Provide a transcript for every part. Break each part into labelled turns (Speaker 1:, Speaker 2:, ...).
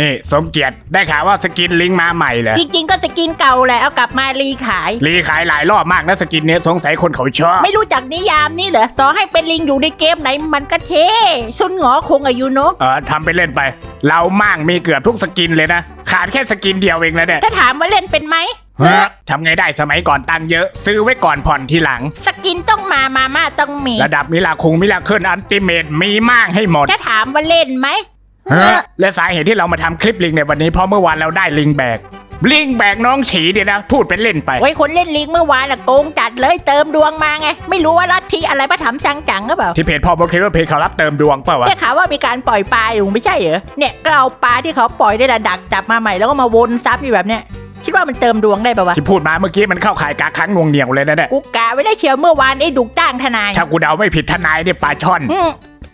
Speaker 1: นี่สมเกียรติได้ข่าวว่าสกินลิงมาใหม่เหรอ
Speaker 2: จริงๆ ก็สกินเก่าแหละเอากลับมารีขาย
Speaker 1: รีขายหลายรอบมากนะสกินเนี้ยสงสัยคนเขาชอบ
Speaker 2: ไม่รู้จักนิยามนี่เหรอต่อให้เป็นลิงอยู่ในเกมไหนมันก็เท่ซุนหงอคงอายุเนอะ
Speaker 1: เออทำไปเล่นไป เรามั่งมีเกือบทุกสกินเลยนะขาดแค่สกินเดียวเองแล้วเนี่ย
Speaker 2: ถ้าถามว่าเล่นเป็นไหม
Speaker 1: ฮะทำไงได้สมัยก่อนตังค์เยอะ ซื้อไว้ก่อนผ่อนทีหลัง
Speaker 2: สกินต้องมามาม่าต้องมี
Speaker 1: ระดับมิลาคุงมิลาเคิลอันติเมตมีมั่งให้หมด
Speaker 2: ถ้าถามว่าเล่นไหม
Speaker 1: ฮะ และสาเหตุที่เรามาทำคลิปลิงในวันนี้เพราะเมื่อวานเราได้ลิงแบก ลิงแบกน้องฉีเดียวนะ พูดเป็นเล่นไป
Speaker 2: โอ้ยคนเล่นลิงเมื่อวานละโกงจัดเลยเติมดวงมาไง ไม่รู้ว่าลัทธิอะไรมาทำจังจังหรือเปล่า
Speaker 1: ที่เพจพ่อบอกคิดว่าเพจเขารับเติมดวงเปล่าวะ
Speaker 2: เนี่ยข่าวว่ามีการปล่อยปลาอยู่ไม่ใช่เหรอเนี่ยก็เอาปลาที่เขาปล่อยได้ละดักจับมาใหม่แล้วก็มาวนซับอยู่แบบเนี้ยคิดว่ามันเติมดวงได้ปะวะ
Speaker 1: ที่พูดมาเมื่อกี้มันเข้าข่ายกาครั้งงวงเหนียวเลยนะเนี่ย
Speaker 2: กูกาไว้ได้เชียวเมื่อวานไอ้ดุกจ้างทนาย
Speaker 1: ถ้ากูเดาไม่ผิดทนายเนี่ยปลาช่อน
Speaker 2: อืม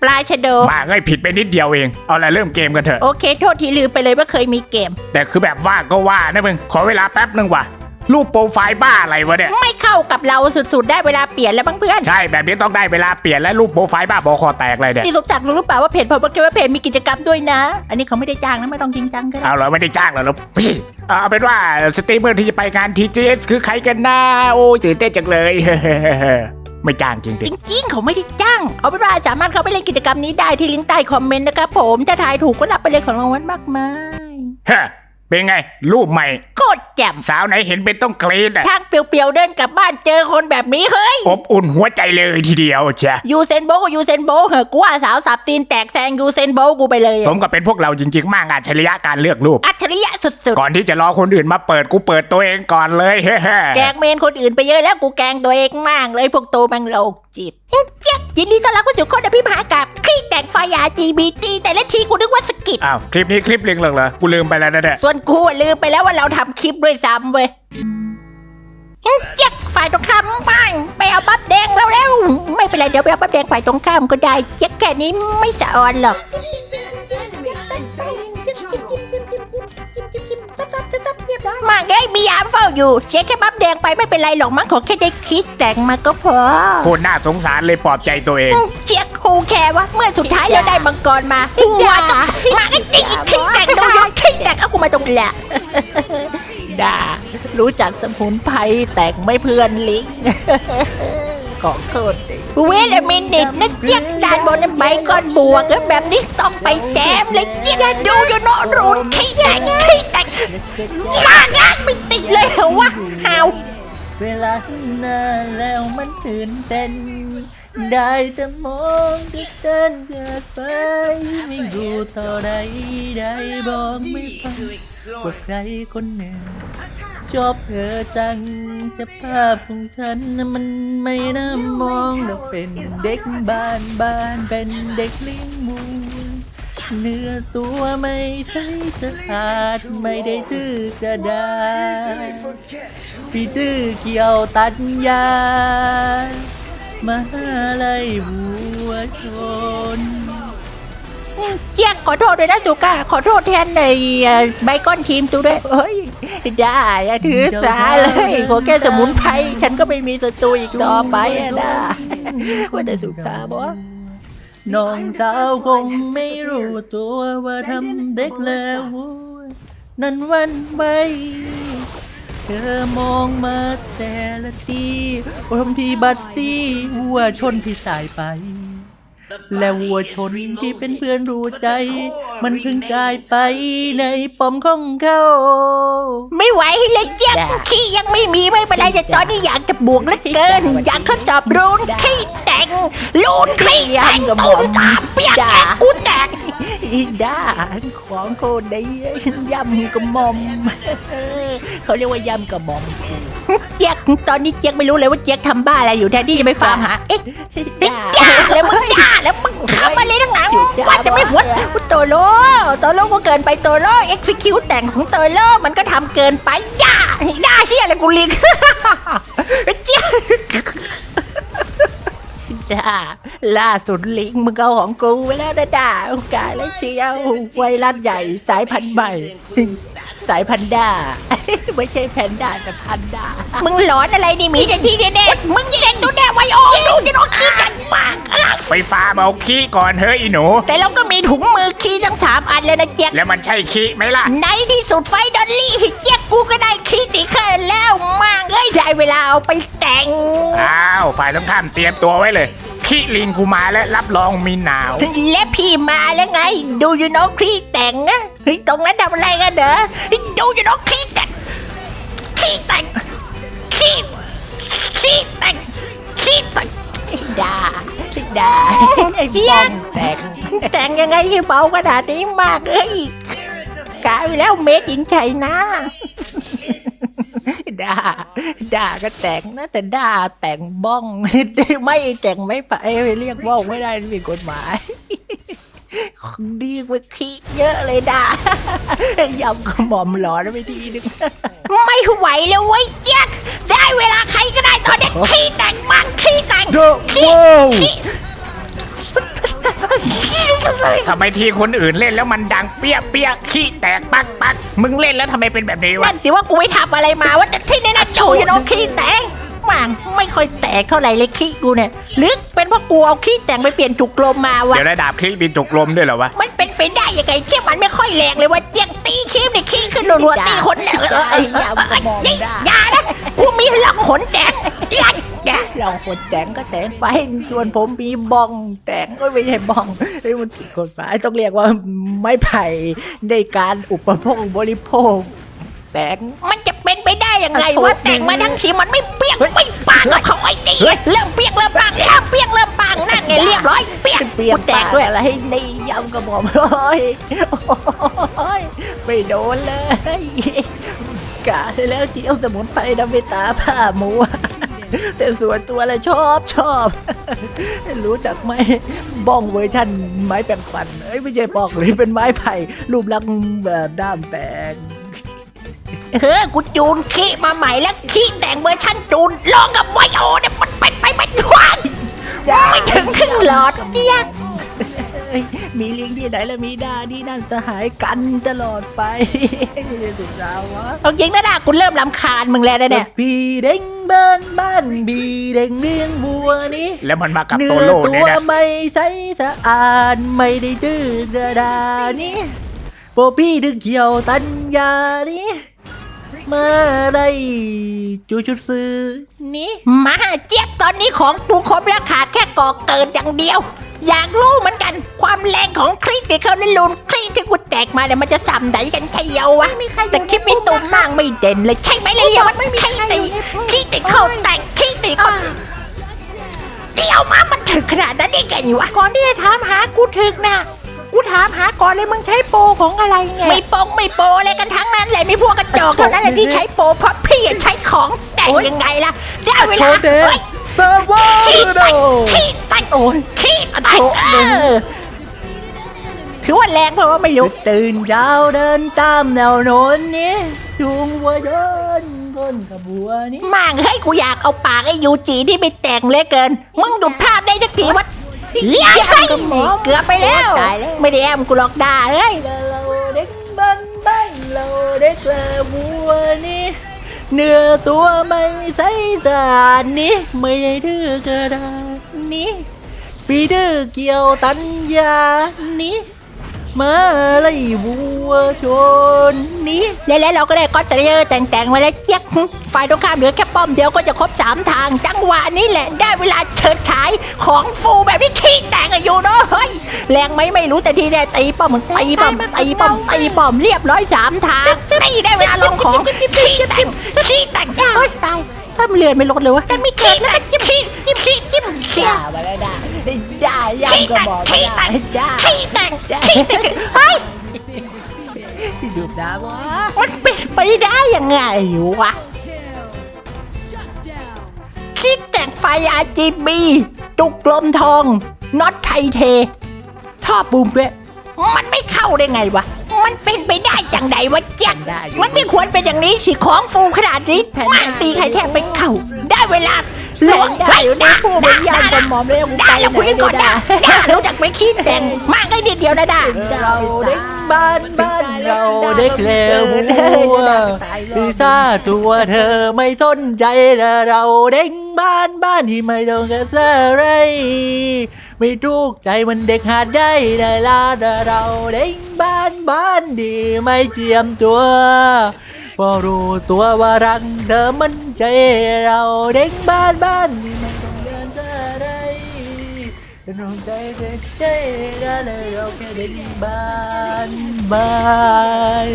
Speaker 2: ปลาชะโด
Speaker 1: มาเอ้ยผิดไปนิดเดียวเอง เอาละเริ่มเกมกันเถอะ
Speaker 2: โอเค โทษทีลืมไปเลยว่าเคยมีเกม
Speaker 1: แต่คือแบบว่าก็ว่านะมึง ขอเวลาแป๊บนึงว่ะ รูปโปรไฟล์บ้าอะไรวะเนี่ย
Speaker 2: ไม่เข้ากับเราสุดๆ ได้เวลาเปลี่ยนแล้วบ้างเพื่อน
Speaker 1: ใช่แบบนี้ต้องได้เวลาเปลี่ยนและรูปโปรไฟล์บ้าบอคอแตกเลยเนี่ย
Speaker 2: นี่สมศักดิ์รู้หรือเปล่าว่าเพจพอบอกเกมว่าเพจมีกิจกรรมด้วยนะ อันนี้เขาไม่ได้จ้างนะไม่ต้องจริงจังก็ได้
Speaker 1: เอาเหรอไม่ได้จ้างเหรอเหรอไม่ใช่เอาเป็นว่าสตรีมเมอร์ที่จะไปงาน TGS คือใครกันนะโอ้ยตื่นเต้นจังเลย ไม่จ้างจริง
Speaker 2: จริงๆ เขาไม่ได้จ้าง เอาเป็นว่าสามารถเข้าไปเล่นกิจกรรมนี้ได้ที่ลิงก์ใต้คอมเมนต์นะครับผม ถ้าทายถูกก็รับไปเลยของรางวัลมากมาย
Speaker 1: ๆฮะ เป็นไง รูปใหม่
Speaker 2: โคตรแจ่ม
Speaker 1: สาวไหนเห็นเป็นต้องกรี๊ดอะ
Speaker 2: ทางเปรียวๆเดินกลับบ้านเจอคนแบบนี้เฮ้ย
Speaker 1: อบอุ่นหัวใจเลยทีเดียวเชีย
Speaker 2: ยูเซนโบกับยูเซนโบเหอะกูว่าสาวสับตีนแตกแซงยูเซนโบกูไปเลย
Speaker 1: สมกับเป็นพวกเราจริง ๆ มากอัจฉริยะการเลือกรูป
Speaker 2: อัจฉริยะสุด
Speaker 1: ก่อนที่จะรอคนอื่นมาเปิดกูเปิดตัวเองก่อนเลยเฮ้
Speaker 2: ๆแกงเมนคนอื่นไปเยอะแล้วกูแกงตัวเองมากเลยพวกโตแมงโลกจิต เจ๊บยินดีต้อนรับเข้าสู่คนอภิมหากับคลิกแต่งไฟยา GBT แต่ละทีกูนึกว่าสกิด
Speaker 1: อ้าว คลิปนี้คลิปลิงเหรอเหรอ กูลืมไปแล้วนะเนี่ย
Speaker 2: ส่วนกูอะลืมไปแล้วว่าเราทำคลิปด้วยซ้ำเว้ยเจ๊กฝ่ายตรงข้ามบ้างไปเอาบัฟแดงแล้วแล้ว ไม่เป็นไรเดี๋ยวไปเอาบัฟแดงฝ่ายตรงข้ามก็ได้เจ๊กแค่นี้ไม่สะออนหรอก มาไงมียามเฝ้าอยู่ เสียแค่บัฟแดงไปไม่เป็นไรหรอกมั้งขอแค่ได้คิดแต่งมาก็พอ
Speaker 1: โคตรน่าสงสารเลยปลอบใจตัวเอง
Speaker 2: เจ๊กฮูแคร์วะเมื่อสุดท้ายเราได้มังกรมาหัวต้องมาไอ้จริงคิดแต่งดูยกคิดแต่งเอากูมาตรงนี้แหละด่ารู้จักสมุนไพรแต่งไม่เพื่อนลิงของโคตรดีเวลมินิตนะเจ๊กด้านบนนั้นใบก้อนบวกแล้วแบบนี้ต้องไปแจมเลยเจ๊กดูอยู่โนรูนคิดแต่งคิดแต่ง มากอะไม่ติดเลยเหรอวะข่าว
Speaker 3: เวลาหน้าแล้วมันตื่นเต้นได้แต่มองดินเดินเกิดไปไม่รู้เท่าไรได้บอกไม่ฟังว่าใครคนหนึ่งชอบเธอจังจะภาพของฉันนะมันไม่น่ามองเราเป็นเด็กบ้านบ้านเป็นเด็กเลิงมู เนื้อตัวไม่ใช่สะอาดไม่ได้ตื้อกระดาษพี่ตื้อเกี่ยวตัดยามาลัยบัวชน
Speaker 2: เจ๊กขอโทษด้วยนะสุก้าขอโทษแทนในเอ่อใบก้อนทีมตูด้วยเฮ้ยได้อะถือสาเลยขอแค่สมุนไพรฉันก็ไม่มีศัตรูอีกต่อไปอะนะว่าแต่สุก้าบอกว่า
Speaker 3: น้องสาวคงไม่รู้ตัวว่าทำเด็กแล้วนั่นวันไว้เธอมองมาแต่ละทีรมทีบัดซี่วัวชนที่สายไป และวัวชนที่เป็นเพื่อนรู้ใจ มันเพิ่งกลายไปในปอมของเขา
Speaker 2: ไม่ไหวเลยเจ๊กขี้ยังไม่มีไม่เป็นไรแต่ตอนนี้อยากจะบวกเหลือเกิน อยากทดสอบรูนขี้แต่ งรูนขี้แต่งตูมตามเปียกแอกกูแตกด้าของโคตรดียำกระหม่อมเขาเรียกว่ายำกระหม่อมเจ๊กตอนนี้เจ๊กไม่รู้เลยว่าเจ๊กทำบ้าอะไรอยู่แทนที่จะไปฟาร์มหาเอ๊ะด่าแล้วมึงด่าแล้วมึงขำอะไรทั้งนั้นว่าจะไม่หัวโตโลโตโลก็เกินไปโตโลเอ็กซิคิวแต่งของโตโลมันก็ทำเกินไปด่าด่าเฮียอะไรกูลิงเจ๊ก จ้าล่าสุดลิงมึงเอาของกูไปแล้วนะด่าโอกาสแล้วเชียวไวรัสใหญ่สายพันธุ์ใหม่
Speaker 3: สายพันด้าไม่ใช่แพนด้าแต่พันด้า
Speaker 2: มึงหลอนอะไรนี่หมีจะที่แน่ๆมึงเซ็นตัวแน่ไว้โอ้ดูจะโดนขี้กันมากอะ
Speaker 1: ไปฟาร์มเอาขี้ก่อนเฮ้ยอีหนู
Speaker 2: แต่เราก็มีถุงมือขี้ทั้งสามอันเลยนะแจ็ค
Speaker 1: แล้วมันใช่ขี้ไหมล่ะ
Speaker 2: ในที่สุดไฟดอลลี่แจ็คกูก็ได้ขี้ติเคิลแล้วมากเอ้ยได้เวลาเอาไปแต่ง
Speaker 1: อ้าว ฝ่ายตรงข้ามเตรียมตัวไว้เลย ขี้ลิงกูมาแล้วรับรองมีหนาว
Speaker 2: และพี่มาแล้วไง ดูอยู่น้องครีแต่งอะเฮ้ยตรงนั้นทำอะไรกันเด้อเฮ้ยดูอยู่น้องครีแต่งครีแต่งครีครีแต่งครีแต่ง
Speaker 3: ด่าด่าไอ้
Speaker 2: เจี๊
Speaker 3: บ
Speaker 2: ย
Speaker 3: อบมแต่ง
Speaker 2: แต่งยังไงให้เบาขนาดนี้มากเอ้ยกลายไปแล้วเมดอินไชนะ
Speaker 3: ด่า ด่าก็แต่งนะแต่ด่าแต่งบ้อง ไม่แต่งไม่ไปเรียกบ้องไม่ได้ผิดกฎหมายดีกว่าขี้เยอะเลยด่ายำกระหม่อมหลอนไปทีนึง
Speaker 2: ไม่ไหวแล้วเว้ยแจ็คได้เวลาใครก็ได้ตอนนี้ขี้แต่งบ้างขี้แต่ง
Speaker 1: The
Speaker 2: ขี้
Speaker 1: Wow
Speaker 2: ขี้ขี้
Speaker 1: ทำไมทีคนอื่นเล่นแล้วมันดังเปี้ยเปี้ยขี้แตกปักปักมึงเล่นแล้วทำไมเป็นแบบนี้วะ
Speaker 2: นั่นสิว่ากูไม่ทำอะไรมาว่าแต่ที่นี่นะจูอยู่น้องขี้แต่งมังไม่ค่อยแตกเท่าไหร่เลยขี้กูเนี่ยหรือเป็นเพราะกูเอาขี้แต่งไปเปลี่ยนจุกลมมาวะ
Speaker 1: เดี๋ยวระดับขี้มีจุกลมด้วยเหรอวะ
Speaker 2: มันเป็นไปได้ยังไงเชี่ยมันไม่ค่อยแรงเลยว่าเจียงตีคีมเนี่ยขี้ขึ้นรัวๆตีคนเนี่ยเออเออเออเออเออนี่อย่านะกูมีหลังขนแตกลัดแก
Speaker 3: เราคนแต่งก็แต่งไปส่วนผมมีบ้อง แต่งก็ไม่ใช่บ้องไอ้ยมันผิดกฎหมายต้องเรียกว่าไม้ไผ่ในการอุปโภคบริโภค แต่ง
Speaker 2: มันจะเป็นไปได้ยังไงว่าแต่งมาทั้งทีมันไม่เปียกไม่ปากกับเขาไอ้ตีเริ่มเปียกเริ่มปังเริ่มเปียกเริ่มปังนั่นไงเรียบร้อยเปียก
Speaker 3: เปลี่ยน
Speaker 2: กูแต
Speaker 3: แต
Speaker 2: ก
Speaker 3: ก
Speaker 2: ด้
Speaker 3: ด้
Speaker 2: ว
Speaker 3: วยยอะไรในยำกระบอกโอ้ยโอ้ยไม่โดนเลยกาแล้วเจียวสมุนไพรดำไปตาผ้าหมู แต่ส่วนตัวแล้วชอบชอบ รู้จักไหมบ้องเวอร์ชันไม้แปรงฟัน เอ้ยไม่ใช่บ้องเลยเป็นไม้ไผ่รูปลักษณ์แบบด้ามแปลง
Speaker 2: เออกูจูนขี้มาใหม่แล้วขี้แต่งเวอร์ชันจูนลองกับไวโอเนี่ยมันเป็นไปไม่ได้ไม่ถึงครึ่งหลอดเจียก
Speaker 3: เอ้ ยมีลิงที่ไหนแล้วมีด้านี่นั่นสหายกันตลอดไปสุดยาววะ
Speaker 2: เอาจริงนะด่ากูเริ่มลำคาญมึงแล้วนะเนี่ย
Speaker 3: พี่เด้งบ้านบ้านบีเด้งเลี้ยงบัวนี่
Speaker 1: แล้วมันมากับ
Speaker 3: เนื้
Speaker 1: โต
Speaker 3: อ
Speaker 1: โร่
Speaker 3: ตั
Speaker 1: เนี่ยวนะ
Speaker 3: ไม่ใสสะอาดไม่ได้ดื้อกระดานี่โปพี่ดึกเขียวตัญญานี่มาได้จูชุดซื้อนี่
Speaker 2: มาเจี๊ยบตอนนี้ของปูครบแล้วขาดแค่ก่อเกิดอย่างเดียว อยากรู้เหมือนกันความแรงของคลิกที่เขาเล่นลูนคลิกที่กูแตกมาเนี่ยมันจะสัมไหนกันใช่เยาวะแต่คลิปมีตุ่มมากไม่เด่นเลยใช่ไหมเลยเนี่ยมันไม่ขี้ตีขี้ตีเข้าแต่งขี้ตีเข้าเดี๋ยวมามันถึงขนาดนั้นได้ไงวะ
Speaker 3: ก่อนที่จะถามหากูถึกนะกูถามหาก่อนเลยมึงใช้โปรของอะไรไง
Speaker 2: ไม่โปงไม่โปอะไรกันทั้งนั้นเลยมีพวกกระจอกเท่านั้นแหละที่ใช้โปเพราะพี่ใช้ของแต่งยังไงล่ะได้เว
Speaker 3: โช
Speaker 2: ลา
Speaker 3: ว์เด
Speaker 2: เฮ้ย
Speaker 3: เซิร์ฟเวอ
Speaker 2: ขี้
Speaker 3: ร์โด
Speaker 2: แต่งขี้แต่ง
Speaker 3: โอ้ย
Speaker 2: ขี้
Speaker 3: อะ
Speaker 2: แต่ง
Speaker 3: ถื
Speaker 2: อว่าแรงเพราะว่าไม่รู้
Speaker 3: ตื่นเช้าเดินตามแนวโน้นนี่จูงวัวเดินต้นขบวนนี่
Speaker 2: มากเฮ้ยกูอยากเอาปากไอ้ยูจีที่ไปแต่งเลยเกิน มึงหยุดภาพได้สักทีวะเลี้ยใช่เกือบไปแล้ว ไม่ได้แอมกูหลอกด่าเอ้ย
Speaker 3: เด็กบ้านบ้านเราเด็กละวัวนี่เนื้อตัวไม่ใสสะอาดนี่ไม่ได้ดื้อกระดาษนี่ ปีดื้อเกี่ยวตัญญานี่มาไล่วัวชนนี่
Speaker 2: แล้วเราก็ได้ก็อตเซเยอร์แต่งๆมาแล้วเจ๊ยกฝ่ายตรงข้ามเหลือแค่ป้อมเดียวก็จะครบสามทาง จังหวะนี้แหละได้เวลาเฉิดฉายของฟูแบบที่ขี้แต่งอะอยู่เนาะเฮ้ยแรงไหมไม่รู้แต่ทีแน่ตีป้อมมึงตีป้อมตีป้อมตีป้อมเรียบร้อยสามทางนี่ได้เวลาลงของขี้แต่งขี้แต่งเฮ้ยตายถ้ามันเลือนไม่ลดเลยวะแต่มีขี้แล้วจิ้มขี้จิ้มขี้ จิ้มขี้
Speaker 3: ด่ามาแล้วด่าด่าย่ำก็บอกไม่ได้ด่า
Speaker 2: ขี้แต่งขี้แต่งเฮ้ย
Speaker 3: ที่สุดด่าวะ
Speaker 2: มันเป็นไปได้ยังไงวะคิดแต่งไฟ RGB จุกลมทองน็อตไทเท ท่อบูมด้วย มันไม่เข้าได้ไงวะ มันเป็นไปได้จังใดวะจักมันไม่ควรเป็นอย่างนี้สิของฟูขนาดนี้มานตีใครแทบไม่เข้า ได้เวลา
Speaker 3: แรงได้อยู่ในผู้บริยามบนหมอมเลยกู
Speaker 2: ได้แล้วคุยกันก่อนนะได้รู้จักไหม่คิดแต่งมากได้นิดเดียวนะด้า
Speaker 3: เราเด็กบ้านบ้านเราเด็กเลวหัวพิซซ่าตัวเธอไม่สนใจและเราเด้งบ้านบ้านที่ไม่ต้องการอะไรไม่ทุกข์ใจมันเด็กหาดได้ได้ลาแต่เราเด้งบ้านบ้านดีไม่เจียมตัวพอรู้ตัวว่ารักเธอมัน ใจเราเด้งบ้านบ้านดีไม่ต้องการอะไรเราใจเด็กใจได้เลยเราแค่เด้งบ้านบ้าน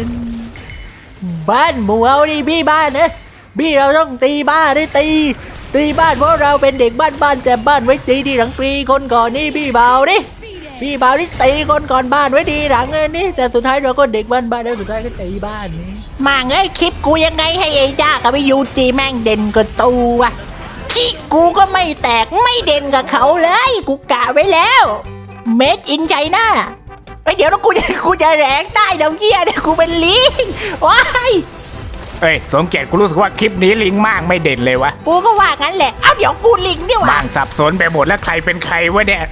Speaker 3: บ้านหมูเอาดิพี่บ้านนะพี่เราต้องตีบ้านได้ตี ตีบ้านเพราะเราเป็นเด็กบ้านบ้านแต่บ้านไว้ตีดีหลังปีคนก่อนนี่พี่เบาดิพี่เบานี่ตีคนก่อนบ้านไว้ดีหลังเลยนี่แต่สุดท้ายเราก็เด็กบ้านบ้านแล้วสุดท้ายก็ตีบ้านนี่
Speaker 2: มาเอ้ยคลิป กูยังไงให้เอจ้ากับไอยูจีแม่งเด่นกว่าตัวขี้กูก็ไม่แตกไม่เด่นกับเขาเลย กูกะไว้แล้ว เมดอินไชน่าไอยเดี๋ยวแล้วกูจะกูจะแรงใต้ดาวเยี่ยเนี่ยกูเป็นลิงว้าย
Speaker 1: เอ้ยสมเกียรติกูรู้สึกว่าคลิปนี้ลิงมากไม่เด่นเลยวะ
Speaker 2: กูก็ว่างั้นแหละ เอาเดี๋ยวกูลิงนี่หว่า
Speaker 1: บางสับสนไปหมดแล้วใครเป็นใครวะเนี่ย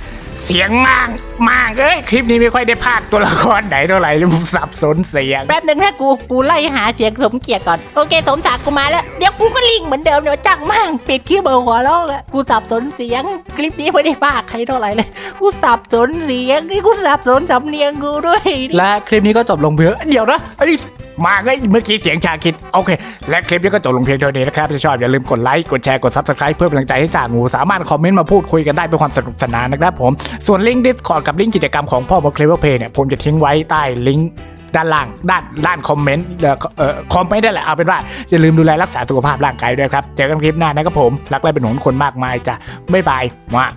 Speaker 1: เสียงมากมากเอ้ยคลิปนี้ไม่ค่อยได้พากย์ตัวละครไหนเท่าไหร่เลยผมสับสนเสียง
Speaker 2: แป๊บหนึ่งถ้ากูกูไล่หาเสียงสมเกียรติก่อนโอเค สมศักดิ์กูมาแล้ว เดี๋ยวกูก็ลิงเหมือนเดิมเดี๋ยวจังมั่งปิดคลิปเบอร์หัวล้ออะกูสับสนเสียง คลิปนี้ไม่ได้พากย์ใครเท่าไหร่เลยกูสับสนเสียงนี่กูสับสนสำเนียงกูด้วย
Speaker 3: และคลิปนี้ก็จบลงเพียงเดี๋ยวนะอันนี้
Speaker 1: มาเอ้ยเมื่อกี้เสียงชาคิดโอเค และคลิปนี้ก็จบลงเพียงเท่านี้นะครับถ้าชอบอย่าลืมกดไลค์กดแชร์กด Subscribe เพื่อเป็นกำลังใจให้จ่างูสามารถคอมเมนต์มาพูดคุยกันได้เป็นความสนุกสนานนะครับผมส่วนลิงก์ Discord กับลิงก์กิจกรรมของพ่อมดเคลเวอร์เพย์เนี่ยผมจะทิ้งไว้ใต้ลิงก์ด้านล่างด้านด้านคอมเมนต์เอ่อคอมเมนต์ได้แหละเอาเป็นว่าอย่าลืมดูแลรักษาสุขภาพร่างกายด้วยครับ เจอกันคลิปหน้านะครับผม รักและเป็นห่วงทุกคนมากมายจ้ะบ๊ายบายมา